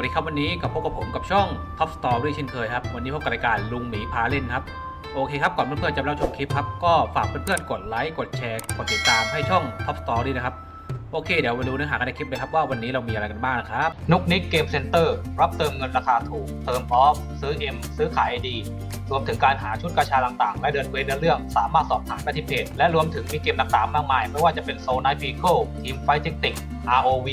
วัสดีครับวันนี้กับพบกับผมกับช่อง Top Story เช่นเคยครับ วันนี้พบกับรายการลุงหมีพาเล่นครับ โอเคครับ ก่อนเพื่อนๆจะรับชมคลิปครับ ก็ฝากเพื่อนๆกดไลค์กดแชร์กดติดตามให้ช่อง Top Story นะครับ โอเค เดี๋ยวมาดูเนื้อหากันในคลิปเลยครับว่าวันนี้เรามีอะไรกันบ้างนะครับ นุกนิกเกมเซ็นเตอร์รับเติมเงินราคาถูก เติมออฟ ซื้อ M ซื้อขาย ID รวมถึงการหาชุดกาชาต่างๆ และเดินเวทเดินเรื่อง สามารถสอบถามได้ที่เพจ และรวมถึงมีเกมต่างๆ มากมาย ไม่ว่าจะเป็นโซนไนฟิโก้ทีมไฟติกติก ROV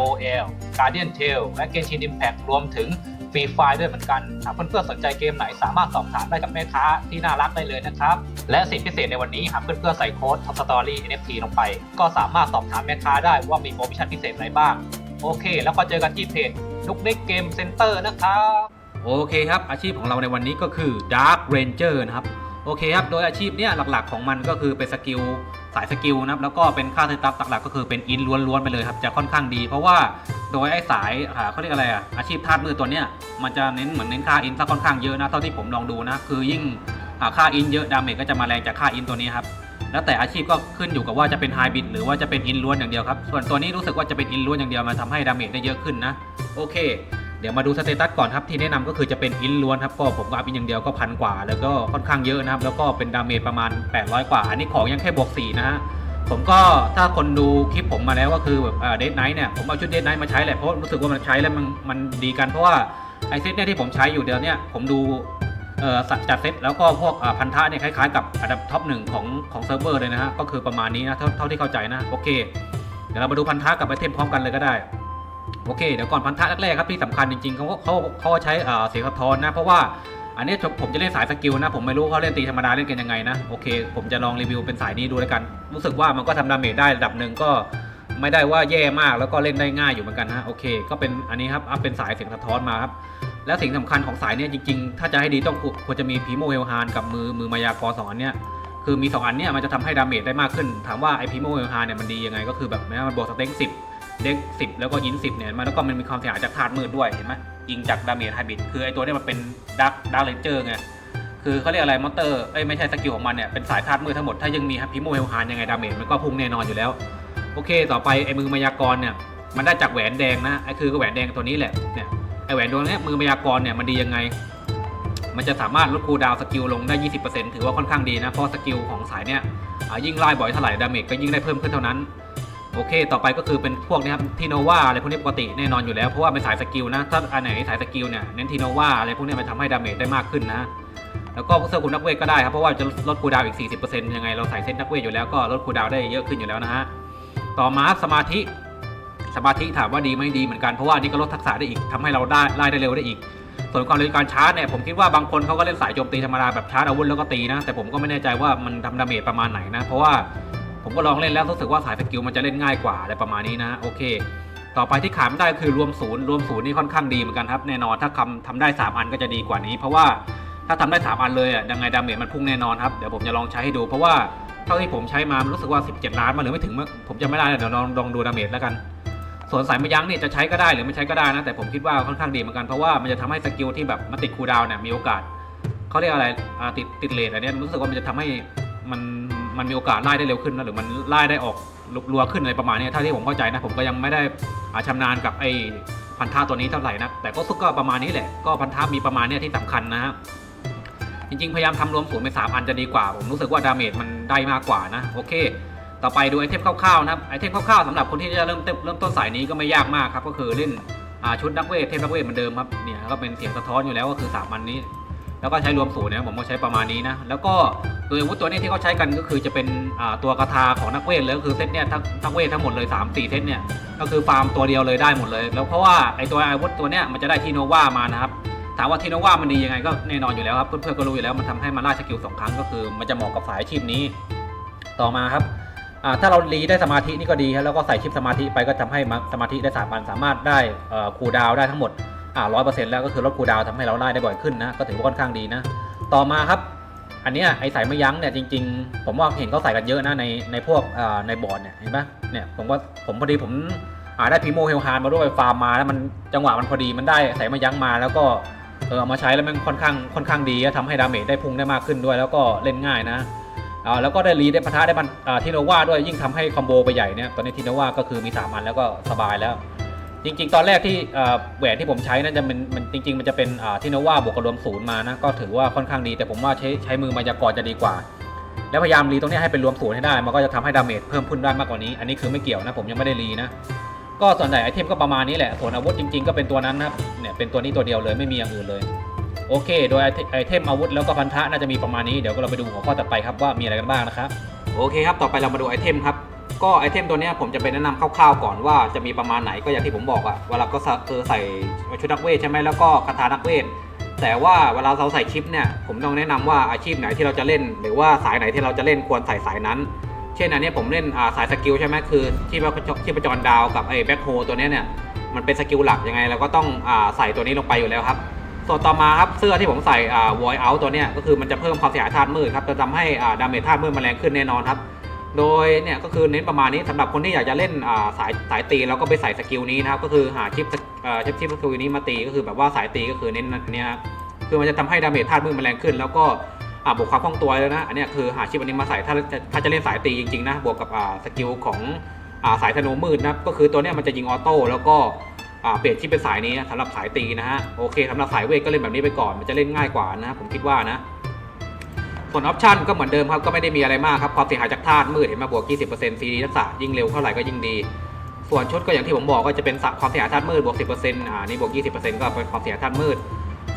LOL Guardian Tale และเกมชิน Impact รวมถึง ฟรีไฟล์ด้วยเหมือนกันหากเพื่อนๆสนใจเกมไหนสามารถสอบถามได้กับแม่ค้าที่น่ารักได้เลยนะครับ และสิทธิพิเศษในวันนี้หากเพื่อนๆใส่โค้ด Top Story NFT ลงไป ก็สามารถสอบถามแม่ค้าได้ว่ามีโปรโมชั่นพิเศษอะไรบ้าง โอเค แล้วก็เจอกันที่เพจนุกเนิกเกมเซ็นเตอร์นะครับโอเคครับ อาชีพของเราในวันนี้ก็คือ Dark Ranger นะครับ โอเคครับ โดยอาชีพเนี้ยหลักๆของมันก็คือเป็นสกิล สายสกิลนะครับแล้วก็เป็นค่าเซตับหลักๆก็คือเป็นอินล้วนๆไปเลยครับจะค่อนข้างดี เพราะว่าโดยไอ้สายเขาเรียกอะไรอะอาชีพธาตุมือตัวเนี้ยมันจะเน้นเหมือนเน้นค่าอินซะค่อนข้างเยอะนะเท่าที่ผมลองดูนะคือยิ่งค่าอินเยอะดาเมจก็จะมาแรงจากค่าอินตัวนี้ครับแล้วแต่อาชีพก็ขึ้นอยู่กับว่าจะเป็นไฮบิดหรือว่าจะเป็นอินล้วนอย่างเดียวครับส่วนตัวนี้รู้สึกว่าจะเป็นอินล้วนอย่างเดียวมันทำให้ดาเมจได้เยอะขึ้นนะโอเค เดี๋ยวมาดูสเตตัสก่อนครับที่แนะนำก็คือจะเป็นอินล้วนครับก็ผมก็อัพอินอย่างเดียวก็พันกว่า แล้วก็ค่อนข้างเยอะนะครับ แล้วก็เป็นดาเมจประมาณ 800 กว่า อันนี้ของยังแค่บวก4นะฮะผมก็ถ้าคนดูคลิปผมมาแล้วก็คือแบบเดทไนท์เนี่ยผมเอาชุดเดทไนท์มาใช้แหละเพราะรู้สึกว่ามันใช้แล้วมันมันดีกันเพราะว่าไอเซตเนี่ยที่ผมใช้อยู่เดี๋ยวเนี้ผมดูเอ่อสัตว์จัดเซตแล้วก็พวกพันธะเนี่ยคล้ายๆกับอันดับท็อปหนึ่งของของเซิร์ฟเวอร์เลยนะฮะก็คือประมาณนี้นะเท่าเท่าที่เข้าใจนะโอเค เดี๋ยวเรามาดูพันธะกับไอเทมพร้อมกันเลยก็ได้ โอเคเดี๋ยวก่อนพันธะแรกๆครับที่สำคัญจริงๆเขาเขาเขาใช้เสียงสะท้อนนะ เพราะว่าอันนี้ผมจะเล่นสายสกิลนะ ผมไม่รู้เขาเล่นตีธรรมดาเล่นกันยังไงนะโอเค ผมจะลองรีวิวเป็นสายนี้ดูแล้วกัน รู้สึกว่ามันก็ทำดาเมจได้ระดับหนึ่งก็ไม่ได้ว่าแย่มากแล้วก็เล่นได้ง่ายอยู่เหมือนกันนะโอเค ก็เป็นอันนี้ครับอัพเป็นสายเสียงสะท้อนมาครับและสิ่งสำคัญของสายเนี้ยจริงๆ ถ้าจะให้ดีต้องควรจะมีพีโมเฮลฮานกับมือมือมายากรสองอันเนี้ยคือมี 2 อันเนี้ยมันจะทำให้ดาเมจได้มากขึ้น ถามว่าไอพีโมเฮลฮานเนี่ยมันดียังไงก็คือแบบแม้มันบวกสเต็งสิบ เด็ก10แล้วก็อิน10เนี่ยมันแล้วก็มันมีความเสียหายจากธาตุมืดด้วยเห็นไหมยิงจากดาเมจไฮบิดคือไอตัวนี้มันเป็นดักดักเลนเจอร์ไงคือเขาเรียกอะไรมอนเตอร์เอ้ยไม่ใช่สกิลของมันเนี่ยเป็นสายธาตุมืดทั้งหมดถ้ายังมีพิโมเฮลฮานยังไงดาเมจมันก็พุ่งแน่นอนอยู่แล้ว โอเค ต่อไปไอมือมายากรเนี่ยมันได้จากแหวนแดงนะไอคือแหวนแดงตัวนี้แหละเนี่ยไอแหวนดวงนี้มือมายากรเนี่ยมันดียังไง มันจะสามารถลดคูดาวสกิลลงได้ 20%ถือว่าค่อนข้างดีนะเพราะสกิลของสายเนี่ยยิ่งไล่บ่อยเท่าไหร่ดาเมจก็ยิ่งได้เพิ่มขึ้นเท่านั้น โอเค ต่อไปก็คือเป็นพวกนี้ครับทีโนวาอะไรพวกนี้ปกติแน่นอนอยู่แล้ว เพราะว่าเป็นสายสกิลนะ ถ้าอันไหนสายสกิลเนี่ยเน้นทีโนวาอะไรพวกนี้มันทำให้ดาเมจได้มากขึ้นนะแล้วก็เสื้อคุณนักเวทก็ได้ครับเพราะว่าจะลดคูดาวน์อีก 40%ยังไงเราใส่เซตนักเวทอยู่แล้วก็ลดคูดาวได้เยอะขึ้นอยู่แล้วนะฮะต่อมาสมาธิสมาธิถามว่าดีไหมดีเหมือนกันเพราะว่านี่ก็ลดทักษะได้อีกทำให้เราได้ไล่ได้เร็วได้อีก ส่วนความเร็วการชาร์จเนี่ยผมคิดว่าบางคนเขาก็เล่นสายโจมตีธรรมดาแบบชาร์จอาวุธแล้วก็ตีนะแต่ผมก็ไม่แน่ใจว่ามันทำดาเมจประมาณไหนนะเพราะว่า ผมก็ลองเล่นแล้วรู้สึกว่าสายสกิลมันจะเล่นง่ายกว่าอะไรประมาณนี้นะโอเค ต่อไปที่ขาดไม่ได้คือรวมศูนย์รวมศูนย์นี่ค่อนข้างดีเหมือนกันครับแน่นอนถ้าทำทำได้ 3 อันก็จะดีกว่านี้ เพราะว่าถ้าทำได้ 3 อันเลยอะยังไงดาเมจมันพุ่งแน่นอนครับเดี๋ยวผมจะลองใช้ให้ดู เพราะว่าเท่าที่ผมใช้มารู้สึกว่า 17 ล้านมาหรือไม่ถึงผมจะไม่ได้เดี๋ยวลองลองดูดาเมจแล้วกันส่วนสายมะยั้งเนี่ยจะใช้ก็ได้หรือไม่ใช้ก็ได้นะแต่ผมคิดว่าค่อนข้างดีเหมือนกันเพราะว่ามันจะทำให้สกิลที่แบบมันติดคูดาวเนี่ยมีโอกาสเขาเรียกอะไรติดติดเลทอันเนี้ยรู้สึกว่ามันจะทำให้มัน มันมีโอกาสไล่ได้เร็วขึ้นนะหรือมันไล่ได้ออกรัวขึ้นอะไรประมาณนี้เท่าที่ผมเข้าใจนะผมก็ยังไม่ได้อาชำนาญกับไอ้พันธะตัวนี้เท่าไหร่นะแต่ก็สุกก็ประมาณนี้แหละก็พันธะมีประมาณนี้ที่สำคัญนะฮะจริงๆ พยายามทำรวมศูนย์เป็นสามอันจะดีกว่า ผมรู้สึกว่าดาเมจมันได้มากกว่านะโอเค ต่อไปดูไอเทมคร่าวๆนะครับไอเทมคร่าวๆสำหรับคนที่จะเริ่มเริ่มต้นสายนี้ก็ไม่ยากมากครับก็คือเล่นชุดนักเวทเทพนักเวทเหมือนเดิมครับเนี่ยก็เป็นเสียงสะท้อนอยู่แล้วก็คือสามอันนี้ แล้วก็ใช้รวมศูนย์เนี่ยผมก็ใช้ประมาณนี้นะ แล้วก็ตัวอาวุธตัวนี้ที่เขาใช้กันก็คือจะเป็นตัวกระทาของนักเวทเลยก็คือเซตเนี่ยทั้งนักเวททั้งหมดเลย 3 4 เซตเนี่ยก็คือฟาร์มตัวเดียวเลยได้หมดเลย แล้วเพราะว่าไอตัวอาวุธตัวเนี้ยมันจะได้ทีโนวามานะครับถามว่าทีโนวามันดียังไงก็แน่นอนอยู่แล้วครับเพื่อนๆก็รู้อยู่แล้วมันทำให้มันล่าสกิลสองครั้งก็คือ มันจะเหมาะกับสายอาชีพนี้ ต่อมาครับถ้าเรารีได้สมาธินี่ก็ดีครับแล้วก็ใส่ชิปสมาธิไปก็ทำให้สมาธิได้สามันสามารถได้คูดาวได้ทั้งหมด อ่าร้อยเปอร์เซ็นต์แล้วก็คือลดคูดาวน์ทำให้เราไล่ได้บ่อยขึ้นนะ ก็ถือว่าค่อนข้างดีนะ ต่อมาครับ อันนี้ไอสายไม่ยั้งเนี่ยจริง ๆ ผมว่าเห็นเขาใส่กันเยอะนะในในพวกอ่าในบอร์ดเนี่ยเห็นปะเนี่ยผมว่าผมพอดีผมอ่าได้พีโมเฮลฮานมาด้วยฟาร์มมาแล้วมันจังหวะมันพอดีมันได้สายไม่ยั้งมาแล้วก็เออเอามาใช้แล้วมันค่อนข้างค่อนข้างดีทำให้ดาเมจได้พุ่งได้มากขึ้นด้วย แล้วก็เล่นง่ายนะอ่าแล้วก็ได้รีได้ปะทะได้มันอ่าทีโนวาด้วยยิ่งทำให้คอมโบไปใหญ่เนี่ยตอนนี้ทีโนวาก็คือมี3อันแล้วก็สบายแล้ว จริง ๆ ตอนแรกที่แหวนที่ผมใช้นั่นจะเป็นมันจริง ๆ มันจะเป็นที่โนวาบวกกับรวมศูนย์มานะก็ถือว่าค่อนข้างดี แต่ผมว่าใช้ใช้มือมายากรจะดีกว่า แล้วพยายามรีตรงนี้ให้เป็นรวมศูนย์ให้ได้ มันก็จะทำให้ดาเมจเพิ่มขึ้นได้มากกว่านี้ อันนี้คือไม่เกี่ยวนะผมยังไม่ได้รีนะก็ส่วนใหญ่ไอเทมก็ประมาณนี้แหละส่วนอาวุธจริง ๆ ก็เป็นตัวนั้นนะครับเนี่ยเป็นตัวนี้ตัวเดียวเลยไม่มีอย่างอื่นเลยโอเค โดยไอเทมอาวุธแล้วก็พันธะน่าจะมีประมาณนี้ เดี๋ยวก็เราไปดูหัวข้อต่อไปครับว่ามีอะไรกันบ้างนะครับ โอเคครับ ต่อไปเรามาดูไอเทมครับ ก็ไอเทมตัวนี้ผมจะไปแนะนำคร่าวๆก่อนว่าจะมีประมาณไหนก็อย่างที่ผมบอกอะเวลาก็คือใส่ชุดนักเวทใช่ไหมแล้วก็คาถานักเวทแต่ว่าเวลาเราใส่ชิปเนี่ยผมต้องแนะนำว่าอาชีพไหนที่เราจะเล่น หรือว่าสายไหนที่เราจะเล่นควรใส่สายนั้น เช่นอันนี้ผมเล่นาสายสกิลใช่ไหมคือที่ว่าที่ประจรดาวกับไอ้แบ็คโฮตัวนี้เนี่ยมันเป็นสกิลหลักยังไงเราก็ต้องอใส่ตัวนี้ลงไปอยู่แล้วครับส่วนต่อมาครับเสื้อที่ผมใส่วอยเอาตัวเนี้ยก็คือมันจะเพิ่มความเสียหายธาตุมืดครับจะทำให้ดาเมจธาตุมืดมันแรงขึ้นแน่นอนครับ โดยเนี่ยก็คือเน้นประมาณนี้สำหรับคนที่อยากจะเล่นสายสายตีแล้วก็ไปใส่สกิลนี้นะครับก็คือหาชิปชิปชิปสกิลนี้มาตีก็คือแบบว่าสายตีก็คือเน้นอันเนี้ยคือมันจะทำให้ดาเมจธาตุมืดมันแรงขึ้น แล้วก็บวกความคล่องตัวแล้วนะอันนี้คือหาชิปอันนี้มาใส่ถ้าจะถ้าจะเล่นสายตีจริงๆนะบวกกับสกิลของสายธนูมืดนะก็คือตัวเนี้ยมันจะยิงออโต้แล้วก็เปลี่ยนชิปเป็นสายนี้สำหรับสายตีนะฮะโอเคสำหรับสายเวทก็เล่นแบบนี้ไปก่อนมันจะเล่นง่ายกว่านะผมคิดว่านะ ส่วนออปชันก็เหมือนเดิมครับก็ไม่ได้มีอะไรมากครับความเสียหายจากธาตุมืดเห็นมาบวก 20%ฟรีทักษะยิ่งเร็วเท่าไหร่ก็ยิ่งดี ส่วนชุดก็อย่างที่ผมบอกก็จะเป็นสะความเสียหายธาตุมืดบวก 10%อ่านี่บวก 20%ก็เป็นความเสียหายธาตุมืด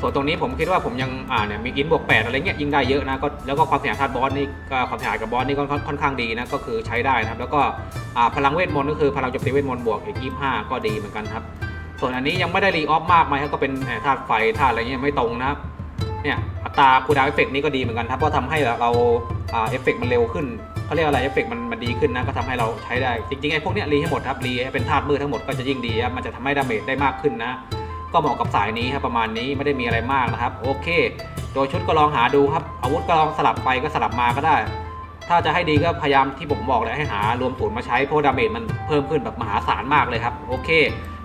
ส่วนตรงนี้ผมคิดว่าผมยังอ่าเนี่ยมีอินบวก 8 อะไรเงี้ยยิ่งได้เยอะนะก็แล้วก็ความเสียหายธาตุบอสนี่ก็ความเสียหายกับบอสนี่ก็ค่อนข้างดีนะก็คือใช้ได้นะครับแล้วก็อ่าพลังเวทมนต์ก็คือพลังจมตีเวทมนต์บวกอีก 25 ก็ดีเหมือนกันครับส่วนอันนี้ยังไม่ได้รีออฟมากมายครับก็เป็นธาตุไฟธาตุอะไรเงี้ยไม่ตรงนะครับ เนี่ยอัตราคูดาวเอฟเฟกนี้ก็ดีเหมือนกันครับเพราะทำให้เราเอฟเฟกมันเร็วขึ้นเขาเรียกอะไรเอฟเฟกมันมันดีขึ้นนะก็ทำให้เราใช้ได้ จริงๆไอ้พวกเนี้ยรีให้หมดครับรีเป็นธาตุมืดทั้งหมดก็จะยิ่งดีครับมันจะทำให้ดาเมจได้มากขึ้นนะ ก็เหมาะกับสายนี้ครับประมาณนี้ไม่ได้มีอะไรมากนะครับ โอเค โดยชุดก็ลองหาดูครับอาวุธก็ลองสลับไปก็สลับมาก็ได้ ถ้าจะให้ดีก็พยายามที่ผมบอกเลยให้หารวมศูนย์มาใช้เพราะดาเมจมันเพิ่มขึ้นแบบมหาศาลมากเลยครับโอเค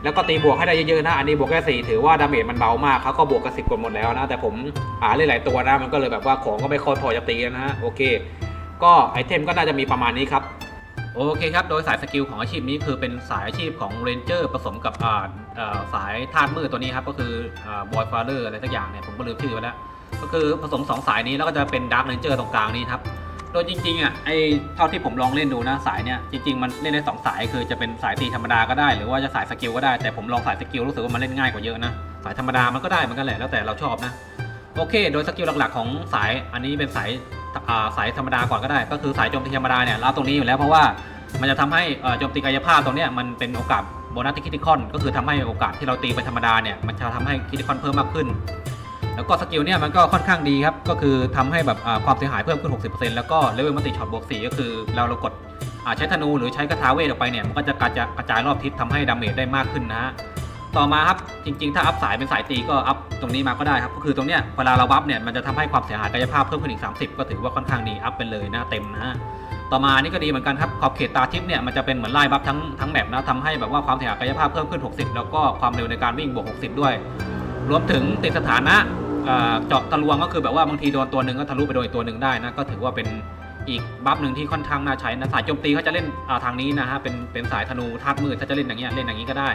แล้วก็ตีบวกให้ได้เยอะๆนะ อันนี้บวกแค่สี่ถือว่าดาเมจมันเบามากเขาก็บวกกันสิบกว่าหมดแล้วนะ แต่ผมหาเล่นหลายตัวนะ มันก็เลยแบบว่าของก็ไม่ค่อยพอจะตีนะฮะ โอเค ก็ไอเทมก็น่าจะมีประมาณนี้ครับ โอเคครับ โดยสายสกิลของอาชีพนี้คือเป็นสายอาชีพของเรนเจอร์ผสมกับอ่าสายธาตุมืดตัวนี้ครับ ก็คือบอยฟาเลอร์อะไรสักอย่างเนี่ย ผมก็ลืมชื่อไปแล้ว ก็คือผสมสองสายนี้แล้วก็จะเป็นดาร์ r เรนเจอร์ตรงกลางนี้ครับ โดยจริงๆอะไอเท่าที่ผมลองเล่นดูนะสายเนี่ยจริงๆมันเล่นได้สองสายคือจะเป็นสายตีธรรมดาก็ได้หรือว่าจะสายสกิลก็ได้แต่ผมลองสายสกิลรู้สึกว่ามันเล่นง่ายกว่าเยอะนะสายธรรมดามันก็ได้เหมือนกันแหละแล้วแต่เราชอบนะโอเค โดยสกิลหลักๆของสายอันนี้เป็นสายสายธรรมดาก่อนก็ได้ ก็คือสายโจมตีธรรมดาเนี่ยเราตรงนี้อยู่แล้วเพราะว่ามันจะทำให้อ่อโจมตีกายภาพตรงเนี้ยมันเป็นโอกาสโบนัสที่คิติคอนก็คือทำให้โอกาสที่เราตีไปธรรมดาเนี่ยมันจะทำให้คิติคอนเพิ่มมากขึ้น แล้วก็สกิลเนี่ยมันก็ค่อนข้างดีครับ ก็คือทำให้แบบความเสียหายเพิ่มขึ้น 60%แล้วก็เลเวลมัลติช็อตบวก4ก็คือเราเรากดใช้ธนูหรือใช้กระทาเวทออกไปเนี่ยมันก็จะกระจายกระจายรอบทิศทำให้ดาเมจได้มากขึ้นนะฮะต่อมาครับจริงๆ ถ้าอัพสายเป็นสายตีก็อัพตรงนี้มาก็ได้ครับก็คือตรงเนี้ยเวลาเราบัฟเนี่ยมันจะทำให้ความเสียหายกายภาพเพิ่มขึ้นอีก 30 ก็ถือว่าค่อนข้างดีอัพไปเลยนะเต็มนะฮะต่อมานี่ก็ดีเหมือนกันครับขอบเขตตาทิพย์เนี่ยมันจะเป็นเหมือนไล่บัฟทั้งทั้งแมปนะทำให้แบบว่าความเสียหายกายภาพเพิ่มขึ้น 60 แล้วก็ความเร็วในการวิ่งบวก 60 ด้วย รวมถึงติดสถานะ เจาะทะลวงก็คือแบบว่าบางทีโดนตัวหนึ่งก็ทะลุไปโดนอีกตัวหนึ่งได้นะก็ถือว่าเป็นอีกบัฟหนึ่งที่ค่อนข้างน่าใช้นะสายโจมตีเขาจะเล่นาทางนี้นะฮะเป็นเป็นสายธนูธาตุมืดถ้าจะเล่นอย่างเงี้ยเล่นอย่างนี้ก็ได้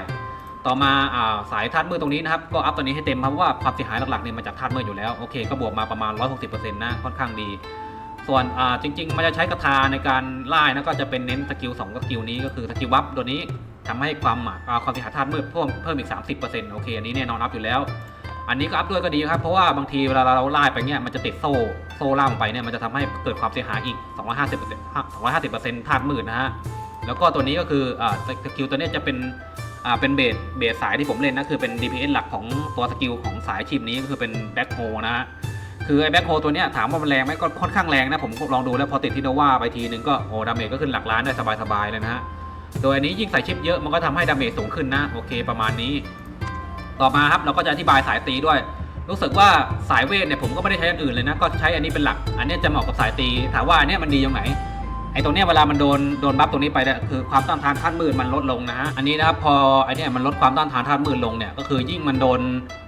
ต่อมาอ่าสายธาตุมืดตรงนี้นะครับก็อัพตัวนี้ให้เต็มครับเพราะว่าความเสียหายหลักๆเนี่ยมาจากธาตุมืดอยู่แล้วโอเคก็บวกมาประมาณ 160%นะค่อนข้างดี ส่วนอ่าจริง ๆ มันจะใช้กระทาในการไล่นะก็จะเป็นเน้นสกิล2สกิลนี้ก็คือสกิลวับตัวนี้ทำให้ความหมายอ่าความเสียหายธาตุมืดเพิ่มเพิ่มอีก 30%โอเคอันนี้แน่นอนอัพอยู่แล้ว อันนี้ก็อัพด้วยก็ดีครับ เพราะว่าบางทีเวลาเราไล่ไปเนี่ยมันจะติดโซ่ โซ่ล่างไปเนี่ยมันจะทำให้เกิดความเสียหายอีก 250% 250%ธาตุมืดนะฮะ แล้วก็ตัวนี้ก็คืออ่าสกิลตัวนี้จะเป็นอ่าเป็นเบสเบสสายที่ผมเล่นนะคือเป็น DPS หลักของตัวสกิลของสายชีพนี้ก็คือเป็นแบ็คโฮนะฮะคือไอ้แบ็คโฮตัวเนี้ยถามว่ามันแรงไหมก็ค่อนข้างแรงนะผมลองดูแล้วพอติดที่โนวาไปทีนึงก็โอ้ดาเมจก็ขึ้นหลักล้านได้สบายๆเลยนะฮะโดยอันนี้ยิ่งใส่ชิปเยอะมันก็ทำให้ดาเมจสูงขึ้นนะโอเคประมาณนี้ ต่อมาครับเราก็จะอธิบายสายตีด้วย รู้สึกว่าสายเวทเนี่ยผมก็ไม่ได้ใช้อันอื่นเลยนะ ก็ใช้อันนี้เป็นหลัก อันนี้จะเหมาะกับสายตี ถามว่าอันนี้มันดีตรงไหน ไอ้ตรงเนี้ยเวลามันโดนโดนบัฟตรงนี้ไปเนี่ยคือความต้านทานธาตุมืดมันลดลงนะฮะ อันนี้นะครับพอไอ้นี่มันลดความต้านทานธาตุมืดลงเนี่ย ก็คือยิ่งมันโดน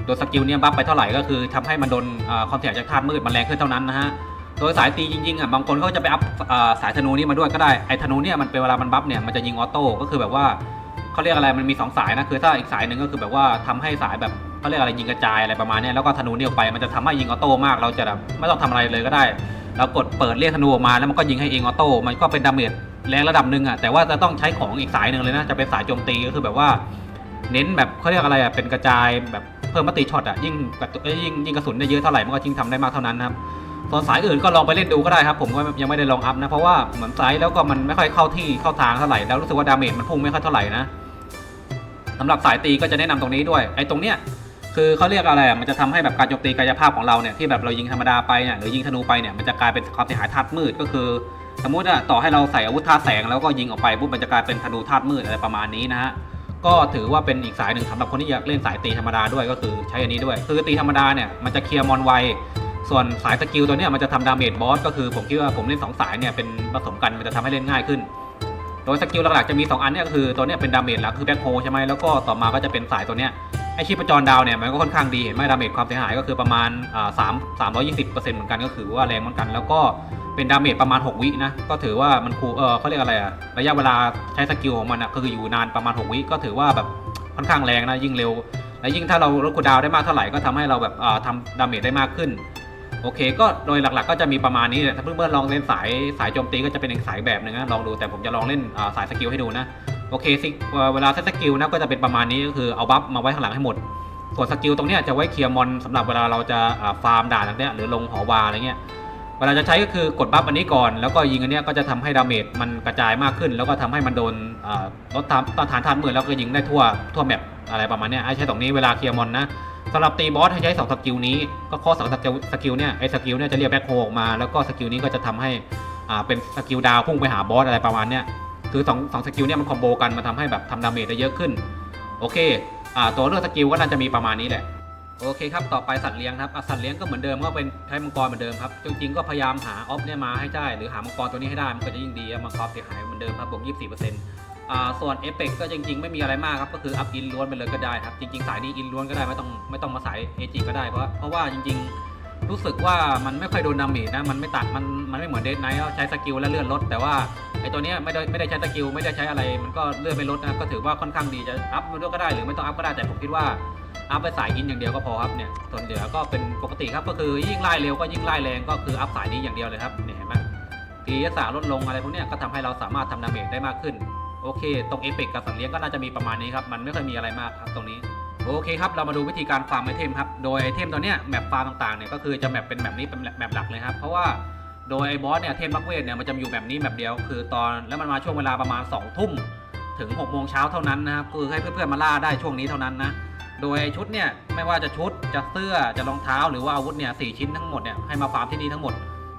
โดนสกิลเนี่ยบัฟไปเท่าไหร่ก็คือทำให้มันโดนความเสียหายจากธาตุมืดมันแรงขึ้นเท่านั้นนะฮะโดยสายตีจริงๆอะบางคนเขาจะไปอัพสายธนูนี้มาด้วยก็ได้ไอ้ธนูเนี่ยมันเป็นเวลามันบัฟเนี่ยมันจะยิงออโต้ก็คือแบบว่า เขาเรียกอะไรมันมีสองสายนะคือถ้าอีกสายหนึ่งก็คือแบบว่าทำให้สายแบบเขาเรียกอะไรยิงกระจายอะไรประมาณนี้แล้วก็ธนูเนี่ยไปมันจะทำให้ยิงออโต้มากเราจะแบบไม่ต้องทำอะไรเลยก็ได้เรากดเปิดเรียกธนูออกมาแล้วมันก็ยิงให้เองออโต้มันก็เป็นดาเมจแรงระดับหนึ่งอะแต่ว่าจะต้องใช้ของอีกสายหนึ่งเลยนะจะเป็นสายโจมตีก็คือแบบว่า เน้นแบบเขาเรียกอะไรอะเป็นกระจายแบบเพิ่มมติช็อตอะยิ่งกระยิ่งยิ่งกระสุนได้เยอะเท่าไหร่มันก็ยิ่งทำได้มากเท่านั้นนะครับส่วนสายอื่นก็ลองไปเล่นดูก็ได้ครับ ผมก็ยังไม่ได้ลองอัพนะเพราะว่าเหมือนไซส์แล้วก็มันไม่ค่อยเข้าที่เข้าทางเท่าไหร่แล้วรู้สึกว่าดาเมจมันพุ่งไม่ค่อยเท่าไหร่นะ สำหรับสายตีก็จะแนะนำตรงนี้ด้วยไอ้ตรงเนี้ยคือเขาเรียกอะไรมันจะทำให้แบบการโจมตีกายภาพของเราเนี่ยที่แบบเรายิงธรรมดาไปเนี่ยหรือยิงธนูไปเนี่ยมันจะกลายเป็นความเสียหายธาตุมืดก็คือ สมมุติอะต่อให้เราใส่อาวุธธาตุแสงแล้วก็ยิงออกไปปุ๊บมันจะกลายเป็นธนูธาตุมืดอะไรประมาณนี้นะฮะก็ถือว่าเป็นอีกสายหนึ่งสำหรับคนที่อยากเล่นสายตีธรรมดาด้วยก็คือใช้อันนี้ด้วย คือตีธรรมดาเนี่ยมันจะเคลียร์มอนไวส่วนสายสกิลตัวเนี้ยมันจะทำดาเมจบอสก็คือผมคิดว่าผมเล่นสองสายเนี่ยเป็นผสมกันมันจะทำให้เล่นง่ายขึ้น โดยสกิลหลักๆจะมี 2 อันเนี่ยก็คือตัวเนี้ยเป็นดาเมจหลักคือแบ็คโฮใช่ไหมแล้วก็ต่อมาก็จะเป็นสายตัวเนี้ยไอชีพจรดาวเนี่ยมันก็ค่อนข้างดีเห็นไหมดาเมจความเสียหายก็คือประมาณอ่าสามสามร้อยยี่สิบเปอร์เซ็นต์เหมือนกันก็คือว่าแรงเหมือนกันแล้วก็เป็นดาเมจประมาณ 6 วินะ ก็ถือว่ามันคูเออเขาเรียกอะไรอะระยะเวลาใช้สกิลของมันอะคืออยู่นานประมาณ 6 วิ ก็ถือว่าแบบค่อนข้างแรงนะ ยิ่งเร็ว และยิ่งถ้าเราลดคูดาวได้มากเท่าไหร่ก็ทำให้เราแบบอ่าทำดาเมจได้มากขึ้น โอเคก็โดยหลักๆ ก็จะมีประมาณนี้แหละถ้าเพื่อนๆลองเล่นสายสายโจมตีก็จะเป็นอีกสายแบบหนึงนะลองดูแต่ผมจะลองเล่นสายสกิลให้ดูนะโอเคสิเอ่อเวลาเซตสกิลนะก็จะเป็นประมาณนี้ก็คือเอาบัฟมาไว้ข้างหลังให้หมดส่วนสกิลตรงนี้จะไว้เคลียร์มอนสำหรับเวลาเราจะาฟาร์มด่านอะไรเนี้ยหรือลงหอวาอะไรเงี้ยเวลาจะใช้ก็คือกดบัฟอันนี้ก่อน แล้วก็ยิงอันเนี้ยก็จะทำให้ดาเมจมันกระจายมากขึ้น แล้วก็ทำให้มันโดนลดตามต้านทานธาตุมืดแล้วก็ยิงได้ทั่วทั่วแมปอะไรประมาณเนี้ยใช้ตรงนี้เวลาเคลียร์มอนนะ สำหรับตีบอสให้ใช้สองสกิลนี้ ก็ข้อสองสกิลสกิลเนี่ยไอ้สกิลเนี่ยจะเรียกแบ็คโฮออกมาแล้วก็สกิลนี้ก็จะทำให้อ่าเป็นสกิลดาวพุ่งไปหาบอสอะไรประมาณเนี้ยคือสองสองสกิลเนี่ยมันคอมโบกันมาทำให้แบบทำดาเมจได้เยอะขึ้นโอเคอ่าตัวเลือกสกิลก็น่าจะมีประมาณนี้แหละโอเคครับต่อไปสัตว์เลี้ยงครับสัตว์เลี้ยงก็เหมือนเดิมก็เป็นใช้มังกรเหมือนเดิมครับจริงๆก็พยายามหาออฟเนี่ยมาให้ได้หรือหามังกรตัวนี้ให้ได้มันก็จะยิ่งดีมังกรเสียหายเหมือนเดิมครับบวก24%อ่า ส่วนเอฟเฟกก็จริงๆ ไม่มีอะไรมากครับ ก็คืออัพอินล้วนไปเลยก็ได้ครับ จริงๆ สายนี้อินล้วนก็ได้ไม่ต้องไม่ต้องมาสายเอจิก็ได้เพราะเพราะว่าจริงๆ รู้สึกว่ามันไม่ค่อยโดนดาเมจนะ มันไม่ตัด มันมันไม่เหมือนเดนไนท์ใช้สกิลแล้วเลื่อนลด แต่ว่าไอตัวนี้ไม่ได้ไม่ได้ใช้สกิลไม่ได้ใช้อะไร มันก็เลื่อนไม่ลดนะก็ถือว่าค่อนข้างดีจะอัพมันด้วยก็ได้หรือไม่ต้องอัพก็ได้แต่ผมคิดว่าอัพไปสายอินอย่างเดียวก็พอครับเนี่ยส่วนเหลือก็เป็นปกติครับก็คือยิ่งไล่เร็วก็ยิ่งไล่แรงก็คืออัพสายนี้อย่างเดียวเลยครับเนี่ยเห็นไหมทียศาลดลงอะไรพวกนี้ก็ทำให้เราสามารถทำดาเมจได้มากขึ้น โอเค ตรงเอฟเฟกกับสัตว์เลี้ยงก็น่าจะมีประมาณนี้ครับ มันไม่ค่อยมีอะไรมากครับตรงนี้ โอเคครับ เรามาดูวิธีการฟาร์มไอเทมครับ โดยไอเทมตัวเนี้ยแมปฟาร์มต่างๆเนี่ยก็คือจะแมปเป็นแบบนี้เป็นแมปหลักเลยครับ เพราะว่าโดยไอ้บอสเนี่ยเทมบักเวทเนี่ยมันจะอยู่แบบนี้แบบเดียว คือตอนแล้วมันมาช่วงเวลาประมาณ2องทุ่มถึง6กโมงเช้าเท่านั้นนะครับคือให้เพื่อนๆมาล่าได้ช่วงนี้เท่านั้นนะโดยชุดเนี่ยไม่ว่าจะชุดจะเสื้อจะรองเท้าหรือว่าอาวุธเนี่ยสี่ชิ้นทั้งหมดเนี่ยให้มาฟาร์มที่นี่ทั้งหมด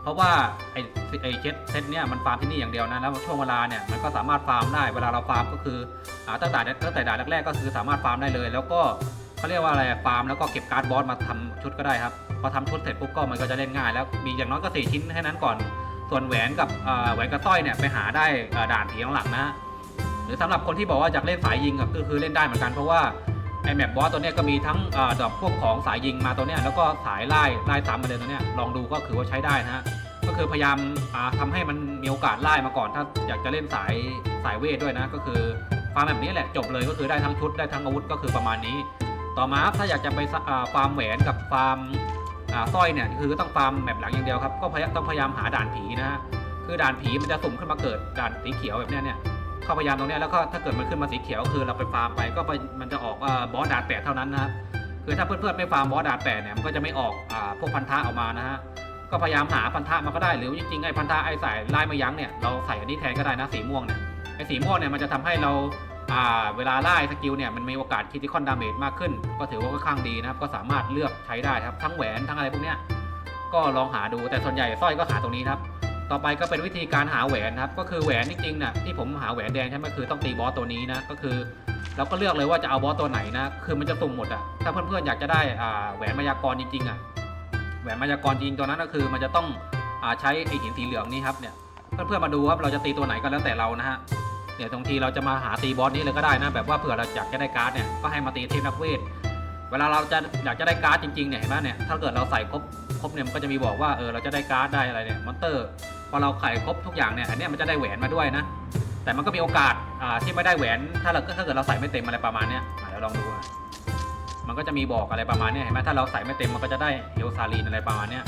เพราะว่าไอ้ไอ้เซ็ตเซ็ตเนี่ยมันฟาร์มที่นี่อย่างเดียวนะแล้วช่วงเวลาเนี่ยมันก็สามารถฟาร์มได้เวลาเราฟาร์มก็คืออตั้งแต่ตั้งแต่ด่านแรกๆก็คือสามารถฟาร์มได้เลย แล้วก็เขาเรียกว่าอะไรฟาร์มแล้วก็เก็บการ์ดบอสมาทำชุดก็ได้ครับพอทำชุดเสร็จปุ๊บก็มันก็จะเล่นง่าย แล้วมีอย่างน้อยก็สี่ชิ้นแค่นั้นก่อน ส่วนแหวนกับแหวนกับสร้อยเนี่ยไปหาได้อ่าด่านผีข้างหลังนะ หรือสำหรับคนที่บอกว่าอยากเล่นสายยิงก็คือเล่นได้เหมือนกันเพราะว่าไอแมปบอสตัวเนี้ยก็มีทั้งอดอกพวกของสายยิงมาตัวเนี้ยแล้วก็สายไล่ไล่ตามมาเดินตัวเนี้ยลองดูก็คือว่าใช้ได้นะฮะ ก็คือพยายามอ่าทำให้มันมีโอกาสไล่มาก่อน ถ้าอยากจะเล่นสายสายเวทด้วยนะ ก็คือฟาร์มแบบนี้แหละจบเลยก็คือได้ทั้งชุดได้ทั้งอาวุธก็คือประมาณนี้ ต่อมาถ้าอยากจะไปฟาร์มแหวนกับฟาร์มสร้อยเนี่ยคือต้องฟาร์มแมปหลังอย่างเดียวครับก็พยายามต้องพยายามหาด่านผีนะฮะคือด่านผีมันจะสุ่มขึ้นมาเกิดด่านสีเขียวแบบนี้เนี่ยเข้าพยายามตรงนี้แล้วก็ถ้าเกิดมันขึ้นมาสีเขียวคือเราไปฟาร์มไปก็มันจะออกบอสดาดแปดเท่านั้นนะครับคือถ้าเพื่อนๆไม่ฟาร์มบอสดาดแปดเนี่ยมันก็จะไม่ออกอพวกพันธะออกมานะฮะ ก็พยายามหาพันธะมาก็ได้หรือจริงๆไอ้พันธะไอ้สายลายมายั้งเนี่ยเราใส่อันนี้แทนก็ได้นะสีม่วงเนี่ยไอ้สีม่วงเนี่ยมันจะทำให้เราอ่าเวลาไล่สกิลเนี่ยมันมีโอกาสคิติคอนดาเมจมากขึ้น ก็ถือว่าค่อนข้างดีนะครับ ก็สามารถเลือกใช้ได้ครับ ทั้งแหวนทั้งอะไรพวกเนี้ยก็ลองหาดูแต่ส่วนใหญ่สร้อยก็หาตรงนี้ครับ ต่อไปก็เป็นวิธีการหาแหวนครับ ก็คือแหวนจริงๆน่ะที่ผมหาแหวนแดงใช่ไหมคือต้องตีบอสตัวนี้นะก็คือเราก็เลือกเลยว่าจะเอาบอสตัวไหนนะคือมันจะสุ่มหมดอะถ้าเพื่อนๆอยากจะได้อ่าแหวนมายากรจริงๆอะ หวนมายากรจริงตัวนั้นก็คือ มันจะต้องอใช้ไอหินสีเหลืองนี่ครับเนี่ยเพื่อนๆมาดูครับเราจะตีตัวไหนก็แล้วแต่เรานะฮะเดี๋ยวบางทีเราจะมาหาตีบอสนี้เลยก็ได้นะแบบว่าเผื่อเราอยากจะได้การ์ดเนี่ยก็ให้มาตีเทพนักเวทเวลาเราจะอยากจะได้การ์ดจริงๆเนี่ยเห็นไหมเนี่ยถ้าเกิดเราใส่ครบครบเนี่ยมันก็จะมีบอกว่าเออเราจะได้การ์ดได้อะไรเนี่ยมอนเตอร์พอเราไขครบทุกอย่างเนี่ยอันนี้มันจะได้แหวนมาด้วยนะ แต่มันก็มีโอกาสที่ไม่ได้แหวน ถ้าเราถ้าเกิดเราใส่ไม่เต็มอะไรประมาณเนี้ยเดี๋ยวลองดูอะ มันก็จะมีบอกอะไรประมาณนี้เห็นไหมถ้าเราใส่ไม่เต็มมันก็จะได้เฮลซาลีนอะไรประมาณนี้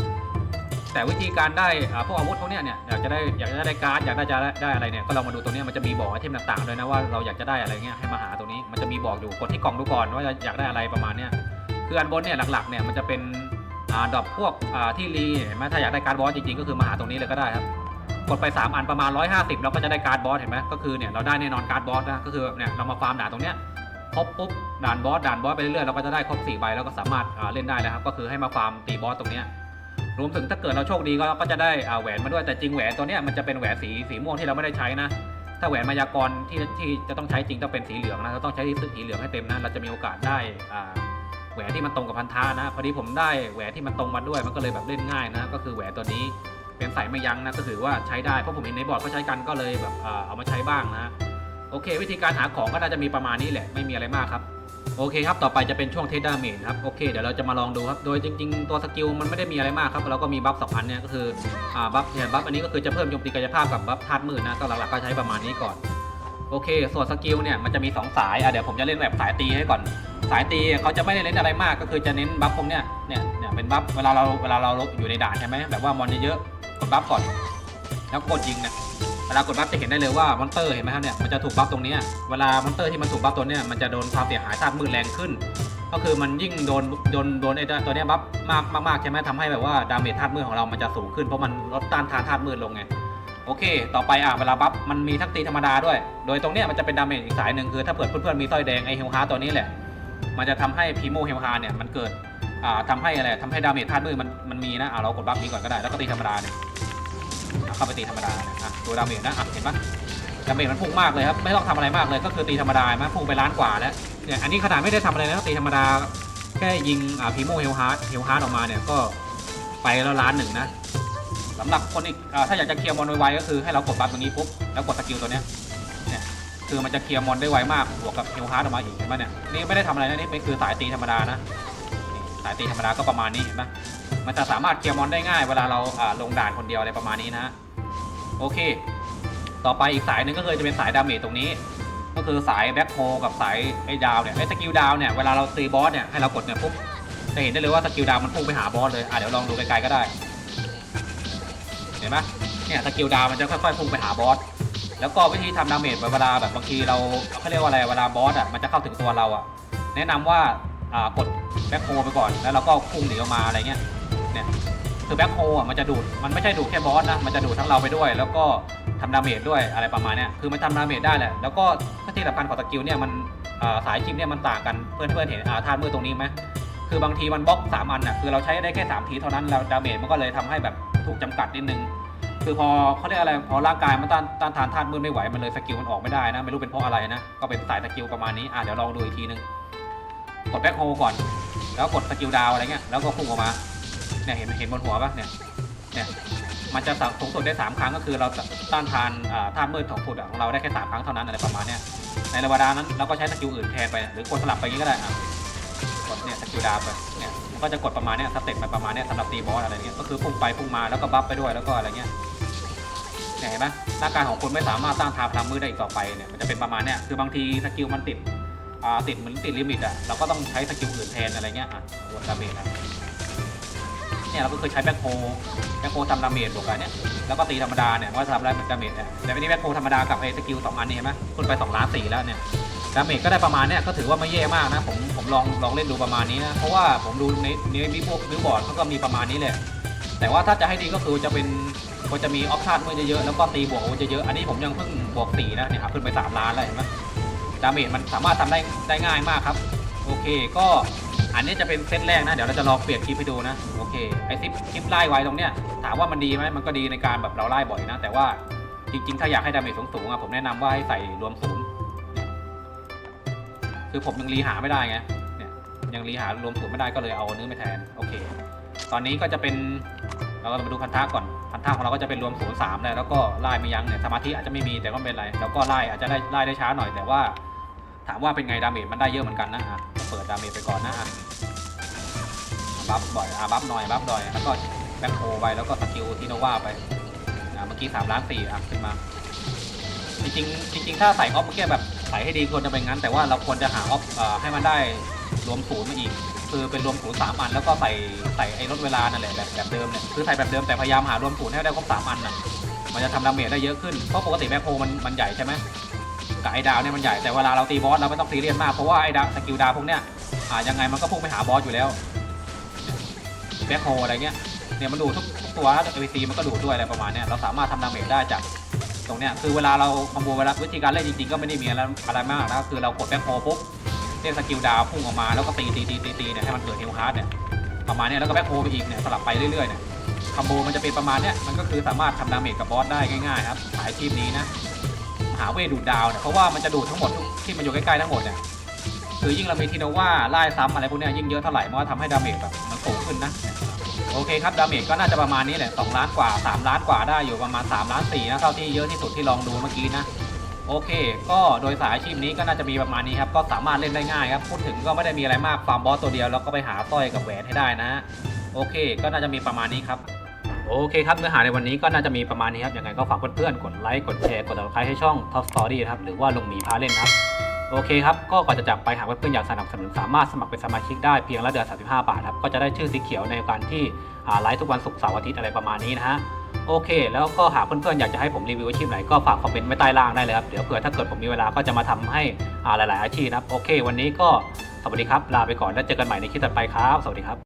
แต่วิธีการได้พวกอาวุธพวกเนี้เนี่ยอยากจะได้อยากจะได้การ์ดอยากได้จะได้อะไรเนี่ยก็ลองมาดูตรงนี้มันจะมีบอกไอเทมต่างๆด้วยนะว่าเราอยากจะได้อะไรเงี้ยให้มาหาตรงนี้มันจะมีบอกอยู่กดที่กล่องดูก่อนว่าอยากได้อะไรประมาณนี้คืออันบนเนี่ยหลักๆเนี่ยมันจะเป็นดอกพวกที่รีเห็นไหมถ้าอยากได้การ์ดบอสจริงๆก็คือมาหาตรงนี้เลยก็ได้ครับกดไป 3 อันประมาณ 150 เราก็จะได้การ์ดบอสเห็นไหมก็คือเนี่ยเราได้แน่นอนการ์ดบอสนะก็คือเนี่ยเรามาฟาร์มด่าตรงเนี้ย รบปุ๊บด่านบอสด่านบอสไปเรื่อยๆเราก็จะได้ครบ4ใบแล้วก็สามารถาเล่นได้แล้วครับก็คือให้มาฟาร์มตีบอสตรงนี้รวมถึงถ้าเกิดเราโชคดีก็ก็จะได้แหวนมาด้วยแต่จริงแหวนตัวนี้มันจะเป็นแหวนสีสีม่วงที่เราไม่ได้ใช้นะ ถ้าแหวนมายากรที่ที่จะต้องใช้จริงต้องเป็นสีเหลืองนะเราต้องใช้ที่สีเหลืองให้เต็มนะเราจะมีโอกาสได้แหวนที่มันตรงกับพันธะนะพอดีผมได้แหวนที่มันตรงมาด้วยมันก็เลยแบบเล่นง่ายนะก็คือแหวนตัวนี้เป็นสายไม่ยั้งนะก็ถือว่าใช้ได้เพราะผมเห็นในบอร์ดก็ใช้กันก็เลยแบบเอามาใช้บ้างนะ โอเค วิธีการหาของก็น่าจะมีประมาณนี้แหละไม่มีอะไรมากครับโอเคครับ ต่อไปจะเป็นช่วงเทสดาเมจครับ โอเค เดี๋ยวเราจะมาลองดูครับ โดยจริง ๆ ตัวสกิลมันไม่ได้มีอะไรมากครับ เราก็มีบัฟสองอันเนี่ยก็คือ อ่า บัฟเนี่ยบัฟอันนี้ก็คือจะเพิ่มโจมตีกายภาพกับบัฟธาตุมืดนะ ก็หลักๆก็ใช้ประมาณนี้ก่อน โอเค ส่วนสกิลเนี่ยมันจะมีสองสาย อะเดี๋ยวผมจะเล่นแบบสายตีให้ก่อน สายตีเขาจะไม่ได้เน้นอะไรมาก ก็คือจะเน้นบัฟพวกเนี้ยเนี่ย เนี่ย เป็นบัฟ เวลาเรา เวลาเราอยู่ในด่านใช่ไหมแบบว่ามอนเยอะๆกดบัฟก่อน แล้วกดยิงเนี่ย เวลากดบัฟจะเห็นได้เลยว่ามอนเตอร์เห็นไหมครับเนี่ยมันจะถูกบัฟตรงนี้เวลามอนเตอร์ที่มันถูกบัฟตัวเนี้ยมันจะโดนความเสียหายธาตุมืดแรงขึ้น ก็คือมันยิ่งโดนโดนโดนไอ้ตัวเนี้ยบัฟมากมากๆใช่ไหมทำให้แบบว่าดาเมจธาตุมืดของเรามันจะสูงขึ้นเพราะมันลดต้านทานธาตุมืดลงไงโอเค ต่อไปอะเวลาบัฟมันมีทั้งตีธรรมดาด้วย โดยตรงเนี้ยมันจะเป็นดาเมจอีกสายหนึ่งคือถ้าเกิดเพื่อนๆมีสร้อยแดงไอเฮลฮาตัวนี้แหละ มันจะทำให้พีโมเฮลฮาเนี่ยมันเกิดอ่าทำให้อะไรทำให้ดาเมจธาตุมืดมันมันมีนะอะเรากดบัฟนี้ก่อนก็ได้แล้วก็ตีธรรมดาเนี่ย อะเข้าไปตีธรรมดาอะตัวดาเมจนะอะเห็นปะดาเมจมันพุ่งมากเลยครับไม่ต้องทำอะไรมากเลยก็คือตีธรรมดามาพุ่งไปล้านกว่าแล้วเนี่ยอันนี้ขนาดไม่ได้ทำอะไรนะตีธรรมดาแค่ยิงอ่าพีโมเฮลฮาร์ดเฮลฮาร์ดออกมาเนี่ยก็ไปแล้วล้านหนึ่งนะสำหรับคนอีกอ่าถ้าอยากจะเคลียร์มอนไวๆก็คือให้เรากดบัฟตรงนี้ปุ๊บแล้วกดสกิลตัวเนี้ยเนี่ยคือมันจะเคลียร์มอนได้ไวมากบวกกับเฮลฮาร์ดออกมาอีกเห็นปะเนี่ยนี่ไม่ได้ทำอะไรนะนี่เป็นคือสายตีธรรมดานะสายตีธรรมดาก็ประมาณนี้เห็นปะมัันจะสามารถเคลียร์มอนได้ง่าย เวลาเราลงด่านคนเดียวอะไรประมาณนี้นะโอเค ต่อไปอีกสายหนึ่งก็คือจะเป็นสายดาเมจตรงนี้ ก็คือสายแบ็คโฮกับสายไอ้ดาวเนี่ยไอ้สกิลดาวเนี่ยเวลาเราตีบอสเนี่ยให้เรากดเนี่ยปุ๊บจะเห็นได้เลยว่าสกิลดาวมันพุ่งไปหาบอสเลยอะเดี๋ยวลองดูไกลๆก็ได้ เห็นไหมเนี่ยสกิลดาวมันจะค่อยๆพุ่งไปหาบอสแล้วก็วิธีทำดาเมจเวลาแบบบางทีเราเขาเรียกว่าอะไรเวลาบอสอะมันจะเข้าถึงตัวเราอะแนะนำว่าอ่ากดแบ็คโฮไปก่อนแล้วเราก็พุ่งหนีออกมาอะไรเงี้ย เนี่ยคือแบ็คโฮอะมันจะดูดมันไม่ใช่ดูดแค่บอสนะมันจะดูดทั้งเราไปด้วย แล้วก็ทำดาเมจด้วยอะไรประมาณเนี้ยคือมันทำดาเมจได้แหละแล้วก็ที่สำคัญของสกิลเนี่ยมันอ่าสายชิมเนี่ยมันต่างกันเพื่อนเพื่อนๆเห็นอาธาตุมือตรงนี้ไหมคือบางทีมันบล็อกสามอันน่ะคือเราใช้ได้แค่สามทีเท่านั้นแล้วดาเมจมันก็เลยทำให้แบบถูกจำกัดนิดนึงคือพอเขาเรียกอะไรพอร่างกายมันต้านต้านทานธาตุมืดไม่ไหวมันเลยสกิลมันออกไม่ได้นะ ไม่รู้เป็นเพราะอะไรนะ ก็เป็นสายสกิลประมาณนี้อะเดี๋ยวลองดูอีกทีนึงกดแบ็คโฮก่อน แล้วกดสกิลดาวอะไรเงี้ยแล้วก็พุ่งออกมา เนี่ยเห็นเห็นบนหัวปะเนี่ยเนี่ยมันจะสูงสุดได้ 3 ครั้งก็คือเราต้านทานอ่ามืดของสุดของเราได้แค่3ครั้งเท่านั้นอะไรประมาณเนี้ยในระวานั้นเราก็ใช้สกิลอื่นแทนไปหรือกดสลับไปงี้ก็ได้อะกดเนี่ยสกิลดาวไปเนี่ยมันก็จะกดประมาณเนี้ยสเต็ปไปประมาณเนี้ยสำหรับตีบอสอะไรเงี้ยก็คือพุ่งไปพุ่งมาแล้วก็บัฟไปด้วยแล้วก็อะไรเงี้ยเนี่ยเห็นไหมร่างกายของคุณไม่สามารถต้านทานพลังมืดได้อีกต่อไปเนี่ยมันจะเป็นประมาณเนี้ยคือบางทีสกิลมันติดอ่าติดเหมือนติดลิมิตอะเราก็ต้องใช้สกิลอื่นแทนอะไรเงี้ยอะบวกดาเมจอะ เนี่ยเราก็เคยใช้แบ็คโฮแบ็คโฮทำดาเมจบวกกันเนี่ยแล้วก็ตีธรรมดาเนี่ยมันก็จะทำได้เหมือนดาเมจเนี่ยแต่ไม่ได้แบ็คโฮธรรมดากับไอ้สกิลสองอันนี้เห็นไหมขึ้นไปสองล้านสี่แล้วเนี่ยดาเมจก็ได้ประมาณเนี้ยก็ถือว่าไม่แย่มากนะผมผมลองลองเล่นดูประมาณนี้นะเพราะว่าผมดูในในบิวบิวบอร์ดเขาก็มีประมาณนี้เลยแต่ว่าถ้าจะให้ดีก็คือจะเป็นก็จะมีออปชั่นมือเยอะๆแล้วก็ตีบวกอาวุธเยอะๆอันนี้ผมยังเพิ่งบวกสี่นะเนี่ยครับขึ้นไปสามล้านแล้วเห็นไหมดาเมจมันสามารถทำได้ได้ง่ายมากครับ โอเคก็ อันนี้จะเป็นเซตแรกนะ เดี๋ยวเราจะลองเปลี่ยนคลิปให้ดูนะ โอเค ไอซิปคลิปไล่ไว้ตรงเนี้ย ถามว่ามันดีไหมมันก็ดีในการแบบเราไล่บ่อยนะ แต่ว่าจริง ๆ ถ้าอยากให้ดาเมจสูงๆอะผมแนะนำว่าให้ใส่รวมศูนย์ คือผมยังรีหาไม่ได้ไง เนี่ยยังรีหารวมศูนย์ไม่ได้ก็เลยเอาเนื้อไปแทน โอเค ตอนนี้ก็จะเป็นเราก็มาดูพันธะก่อน พันธะของเราก็จะเป็นรวม0 3เลยแล้วก็ไล่ไม่ยั้งเนี่ย สมาธิอาจจะไม่มีแต่ก็เป็นไร แล้วก็ไล่อาจจะได้ไล่ได้ช้าหน่อยแต่ว่า ถามว่าเป็นไงดาเมจมันได้เยอะเหมือนกันนะอะ เปิดดาเมจไปก่อนนะอะบัฟบ่อยอะบัฟหน่อยบัฟหน่อยแล้วก็แบ็คโฮไปแล้วก็สกิลทีโนวาไปอะเมื่อกี้3ล้าน4อะขึ้นมา จริงๆจริงๆถ้าใส่ออฟเมื่อกี้แบบใส่ให้ดีควรจะเป็นงั้น แต่ว่าเราควรจะหาออฟอ่ให้มันได้รวมศูนย์มาอีกคือเป็นรวมศูนย์สามอันแล้วก็ใส่ใส่ไอ้ลดเวลานั่นแหละแบบแบบเดิมเนี่ยคือใส่แบบเดิมแต่พยายามหารวมศูนย์ให้ได้ครบสามอันน่ะมันจะทำดาเมจได้เยอะขึ้นเพราะปกติแบ็คโฮมันมันใหญ่ใช่ไหม กับไอ้ดาวเนี่ยมันใหญ่แต่เวลาเราตีบอสเราไม่ต้องซีเรียสมากเพราะว่าไอ้ดาวสกิลดาวพวกเนี้ยอ่ายังไงมันก็พุ่งไปหาบอสอยู่แล้วแบ็คโฮอะไรเงี้ยเนี่ยมันดูทุกตัวแล้วเอวีซีมันก็ดูด้วยอะไรประมาณเนี้ยเราสามารถทำดาเมจได้จากตรงเนี้ยคือเวลาเราคอมโบเวลาวิธีการเล่นจริงๆก็ไม่ได้มีอะไรอะไรมากนะคือเรากดแบ็คโฮปุ๊บเล่นสกิลดาวพุ่งออกมาแล้วก็ตีตีตีตีตีเนี่ยให้มันเกิดเฮลฮาร์ดเนี่ยประมาณเนี้ยแล้วก็แบ็คโฮไปอีกเนี่ยสลับไปเรื่อยๆเนี่ยคอมโบมันจะเป็นประมาณเนี้ยมันก็คือสามารถทำดาเมจกับบอสได้ง่ายๆครับสายทีมนี้นะ หาเวทดูดดาวเนี่ยเพราะว่ามันจะดูดทั้งหมดทุกที่มันอยู่ใกล้ๆทั้งหมดเนี่ยคือยิ่งเรามีทีโนว่าไล่ซ้ำอะไรพวกนี้ยยิ่งเยอะเท่าไหร่มันก็ทำให้ดาเมจแบบมันสูงขึ้นนะโอเคครับดาเมจก็น่าจะประมาณนี้แหละ2ล้านกว่า 3 ล้านกว่าได้อยู่ประมาณ3ล้าน4นะเท่าที่เยอะที่สุดที่ลองดูเมื่อกี้นะโอเค ก็โดยสายอาชีพนี้ก็น่าจะมีประมาณนี้ครับก็สามารถเล่นได้ง่ายครับพูดถึงก็ไม่ได้มีอะไรมากฟาร์มบอสตัวเดียวแล้วก็ไปหาสร้อยกับแหวนให้ได้นะ โอเค ก็น่าจะมีประมาณนี้ครับ โอเคครับเนื้อหาในวันนี้ก็น่าจะมีประมาณนี้ครับยังไงก็ฝากเพื่อนๆกดไลค์กดแชร์กด subscribe ให้ช่อง Top Story นะครับหรือว่าลงหมีพาเล่นครับโอเคครับ ก็ก่อนจะจากไปหากเพื่อนๆอยากสนับสนุนสามารถสมัครเป็นสมาชิกได้เพียงละเดือน 35 บาทครับ ก็จะได้ชื่อสีเขียวในการที่ไลฟ์ทุกวันศุกร์เสาร์อาทิตย์อะไรประมาณนี้นะฮะ โอเค แล้วก็หากเพื่อนๆอยากจะให้ผมรีวิวอาชีพไหนก็ฝากคอมเมนต์ไว้ใต้ล่างได้เลยครับ เดี๋ยวเผื่อถ้าเกิดผมมีเวลาก็จะมาทำให้หลายๆอาชีพนะครับ โอเค วันนี้ก็สวัสดีครับ ลาไปก่อนแล้วเจอกันใหม่ในคลิปถัดไปครับ สวัสดีครับ